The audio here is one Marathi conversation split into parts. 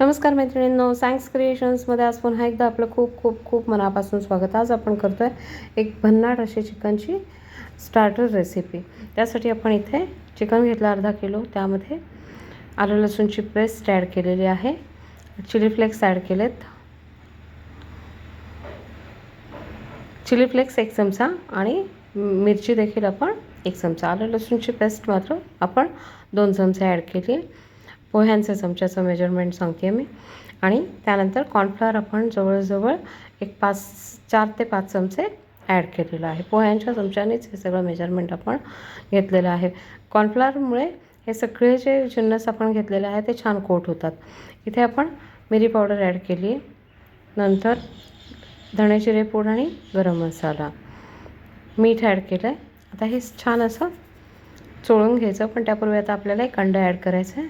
नमस्कार मैत्रिणींनो सायन्स क्रिएशन्समध्ये आज पुन्हा एकदा आपलं खूप खूप खूप मनापासून स्वागत. आज आपण करतो आहे एक भन्नाट अशी चिकनची स्टार्टर रेसिपी त्यासाठी आपण इथे चिकन घेतलं अर्धा किलो. त्यामध्ये आलं लसूणची पेस्ट ॲड केलेली आहे. चिली फ्लेक्स ॲड केलेत. चिली फ्लेक्स एक चमचा आणि मिरची देखील आपण एक चमचा. आलं लसूणची पेस्ट मात्र आपण दोन चमचे ॲड केली. आहे पोह्यांचं चमच्याचं मेजरमेंट सांगते मी. आणि त्यानंतर कॉर्नफ्लॉवर आपण जवळजवळ एक पाच चार ते पाच चमचे ॲड केलेलं आहे. पोह्यांच्या चमच्यानेच हे सगळं मेजरमेंट आपण घेतलेलं आहे. कॉर्नफ्लॉवरमुळे हे सगळे जे जिन्नस आपण घेतलेले आहे ते छान कोट होतात. इथे आपण मिरी पावडर ॲड केली. आहे नंतर धणे जिरे पूड आणि गरम मसाला. मीठ ॲड केलं आहे आता हे छान असं चोळून घ्यायचं पण त्यापूर्वी आता आपल्याला एक अंडं ॲड करायचं आहे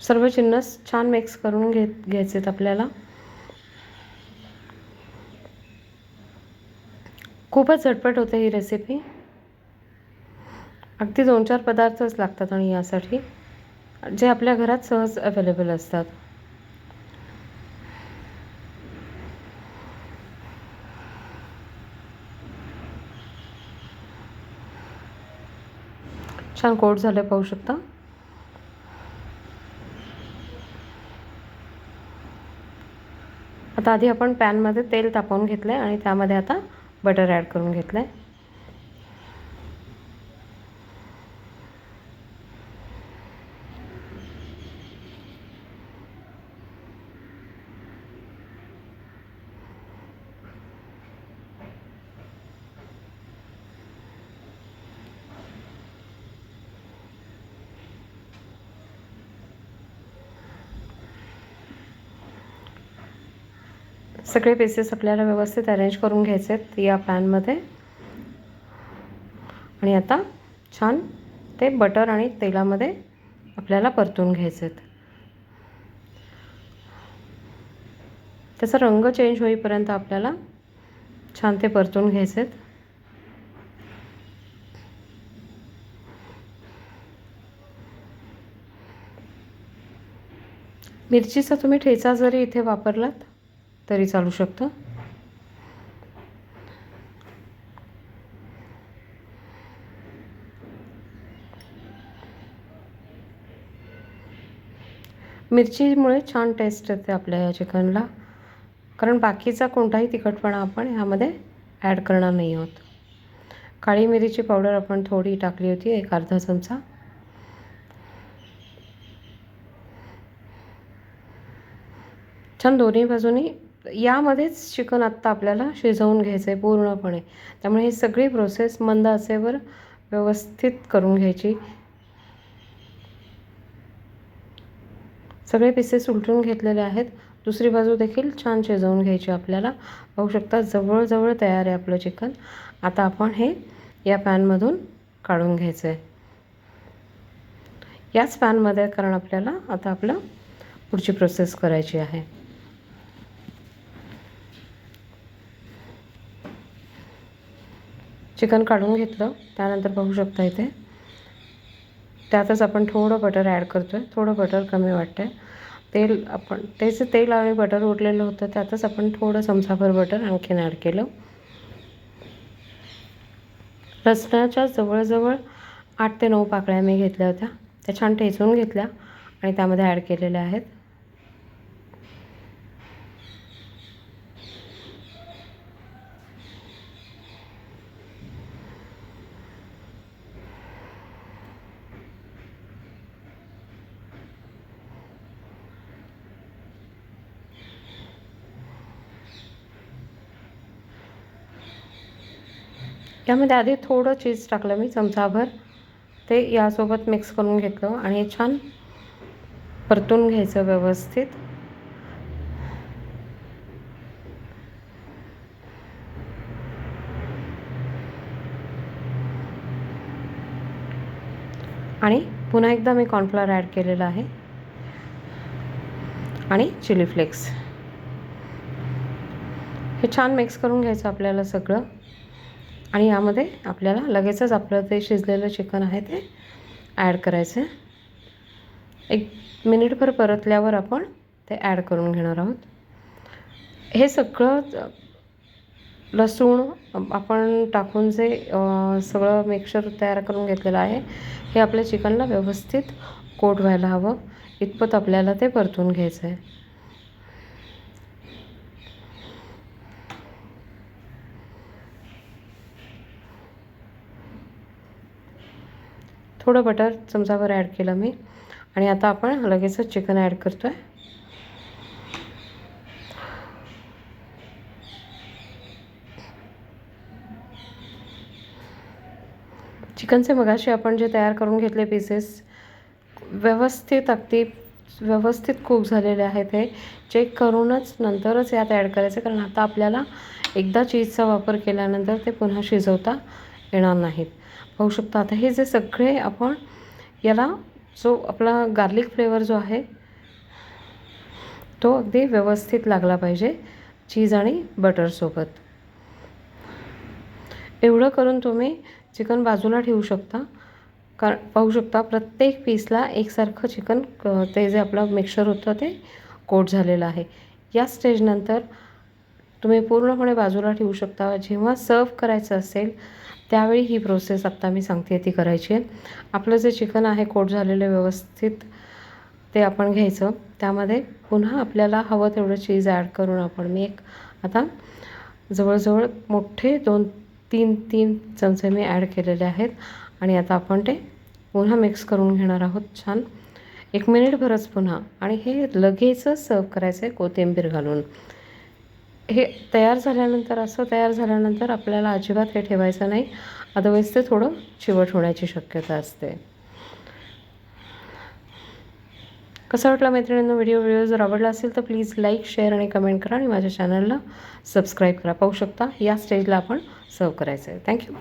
सर्व जिन्नस छान मिक्स करून घेत आहेत आपल्याला. खूपच झटपट होते ही रेसिपी अगदी दोन चार पदार्थच लागतात आणि यासाठी जे आपल्या घरात सहज अवेलेबल असतात. छान कोट झालं पाहू शकता. आता आधी आपण पॅनमध्ये तेल तापवून घेतलं आहे आणि त्यामध्ये आता बटर ॲड करून घेतलं आहे सगळे पीसेस आपल्याला व्यवस्थित अरेंज करून घ्यायचे आहेत या पॅनमध्ये आणि आता छान ते बटर आणि तेलामध्ये आपल्याला परतून घ्यायचे आहेत. त्याचा रंग चेंज होईपर्यंत आपल्याला छान ते परतून घ्यायचे आहेत. मिरचीचा तुम्ही ठेचा जरी इथे वापरलात तरी चालू शकतं. मिरचीमुळे छान टेस्ट येते आपल्या या चिकनला. कारण बाकीचा कोणताही तिखटपणा आपण ह्यामध्ये ॲड करणार नाही आहोत. काळी मिरीची पावडर आपण थोडी टाकली होती एक अर्धा चमचा. छान दोन्ही बाजूनी यामध्येच चिकन आत्ता आपल्याला शिजवून घ्यायचं आहे पूर्णपणे. त्यामुळे ही सगळी प्रोसेस मंद आचेवर व्यवस्थित करून घ्यायची. सगळे पिसेस उलटून घेतलेले आहेत. दुसरी बाजू देखील छान शिजवून घ्यायची आपल्याला. पाहू शकता जवळजवळ तयार आहे आपलं चिकन. आता आपण हे या पॅनमधून काढून घ्यायचं आहे याच पॅनमध्ये कारण आपल्याला आता आपलं पुढची प्रोसेस करायची आहे. चिकन काढून घेतलं. त्यानंतर बघू शकता इथे. त्यातच आपण थोडं बटर ॲड करतो आहे थोडं बटर कमी वाटतं आहे तेल आपण तेच तेल आणि बटर उरलेलं होतं. त्यातच आपण थोडं चमचाभर बटर आणखीन ॲड केलं. रसण्याच्या जवळजवळ आठ ते नऊ पाकळ्या मी घेतल्या होत्या. त्या छान ठेचून घेतल्या आणि त्यामध्ये ॲड केलेल्या आहेत. यामध्ये आधी थोडं चीज टाकलं मी चमचाभर. ते यासोबत मिक्स करून घेतलं आणि छान परतून घ्यायचं व्यवस्थित. आणि पुन्हा एकदा मी कॉर्नफ्लॉवर ॲड केलेलं आहे. आणि चिली फ्लेक्स हे छान मिक्स करून घ्यायचं आपल्याला सगळं. आणि यामध्ये आपल्याला लगेचच आपलं ते शिजलेलं चिकन आहे ते ॲड करायचं. एक मिनिटभर परतल्यावर आपण ते ॲड करून घेणार आहोत. हे सगळं लसूण आपण टाकून जे सगळं मिक्सर तयार करून घेतलेलं आहे हे आपल्या चिकनला व्यवस्थित कोट व्हायला हवं. इतपत आपल्याला ते परतून घ्यायचं आहे थोडं बटर चमचाभर ॲड केलं मी. आणि आता आपण लगेचच चिकन ॲड करतो आहे चिकनचे मगाशी आपण जे तयार करून घेतले पीसेस व्यवस्थित अगदी व्यवस्थित कुक झालेले आहेत हे. चेक करूनच नंतरच यात ॲड करायचं कारण आता आपल्याला एकदा चीजचा वापर केल्यानंतर ते पुन्हा शिजवता येणार नाहीत. पाहू शकता. आता हे जे सगळे आपण याला जो आपला गार्लिक फ्लेवर जो आहे तो अगदी व्यवस्थित लागला पाहिजे चीज आणि बटरसोबत एवढं करून तुम्ही चिकन बाजूला ठेवू शकता. कारण पाहू शकता प्रत्येक पीसला एकसारखं चिकन ते जे आपलं मिक्सर होतं ते कोट झालेलं आहे. या स्टेजनंतर तुम्ही पूर्णपणे बाजूला ठेवू शकता. जेव्हा सर्व करायचं असेल त्यावेळी ही प्रोसेस आत्ता मी सांगते ती करायची आहे. आपलं जे चिकन आहे कोट झालेलं व्यवस्थित ते आपण घ्यायचं. त्यामध्ये पुन्हा आपल्याला हवं तेवढं चीज ॲड करून आपण मी एक आता जवळजवळ मोठे दोन तीन तीन चमचे मी ॲड केलेले आहेत. आणि आता आपण ते पुन्हा मिक्स करून घेणार आहोत छान. एक मिनिटभरच पुन्हा. आणि हे लगेचच सर्व करायचं आहे कोथिंबीर घालून. हे तयार झाल्यानंतर असं तयार झाल्यानंतर आपल्याला अजिबात हे ठेवायचं नाही. अदरवाईज ते थोडं चिवट होण्याची शक्यता असते. कसा वाटला मैत्रिणींना व्हिडिओ? व्हिडिओ जर आवडला असेल तर प्लीज लाईक शेअर आणि कमेंट करा आणि माझ्या चॅनलला सबस्क्राईब करा. पाहू शकता या स्टेजला आपण सर्व करायचं आहे थँक्यू